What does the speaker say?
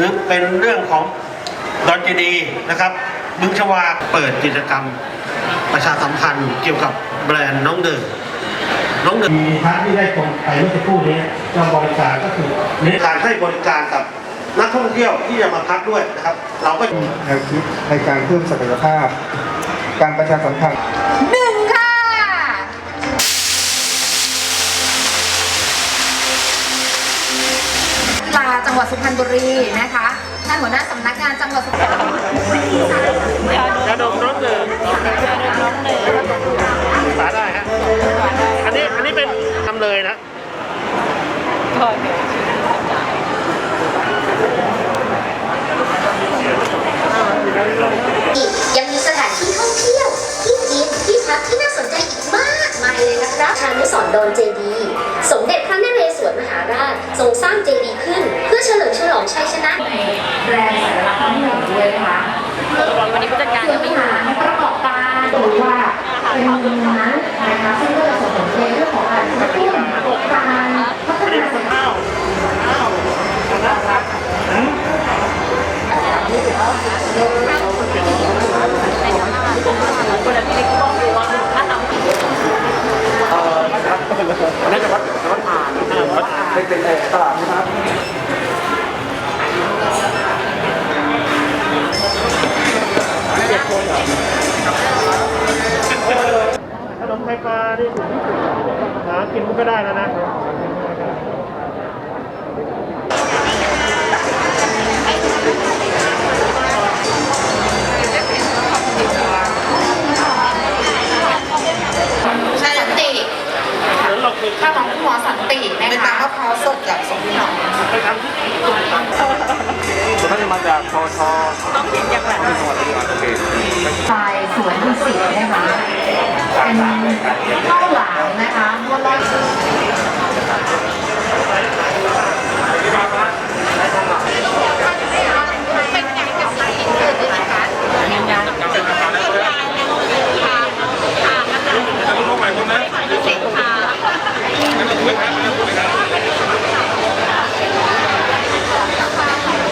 รือเป็นเรื่องของดอนเจดีย์นะครับบึงชวาเปิดกิจกรรมประชาสัมพันธ์เกี่ยวกับแบรนด์น้องเดิมน้องเดิมมีพาร์ทที่ได้ชมไปเมื่อสักครู่นี้ก็บริการก็คือในการให้บริการกับนักท่องเที่ยวที่จะมาพักด้วยนะครับ เราก็แนวคิดในการเพิ่มศักยภาพ การประชาสัมพันธ์ จังหวัดสุพรรณบุรีนะคะท่านหัวหน้าสำนักงานจังหวัดสุพรรณบุรีกระดมน้องเดิมสาได้ฮะอันนี้อันนี้เป็นทำเลยนะยังมีสถานที่ท่องเที่ยว ที่กินที่พักที่น่าสนใจอีกมากมายเลยนะครับทานุสรณ์ดอนเจดี สมเด็จพระนเรศวรมหาราชทรงสร้างเจดี ชัยชนะแบรนด์สัญลักษณ์ท้องถิ่นด้วยนะคะวันนี้ผู้จัดการจะไม่มาประกอบการหรือว่าเป็นเมืองนั้นนะคะซึ่งก็จะส่งผลในเรื่องของการกระตุ้นการพัฒนาเศรษฐกิจ ขนมไข่ปลาที่ถูกที่สุดหากินมันก็ได้แล้วนะสันติเหมือนเราเคยข้าวของคุณหมอสันตินะเป็นคะน้ำมะพร้าวสดจากสงขลาไปทำที่ เขาจะมาจากพอทอต้องเห็นอย่างไรจังหวัดอุดรธานีลายสวนดุสิตนะคะเป็น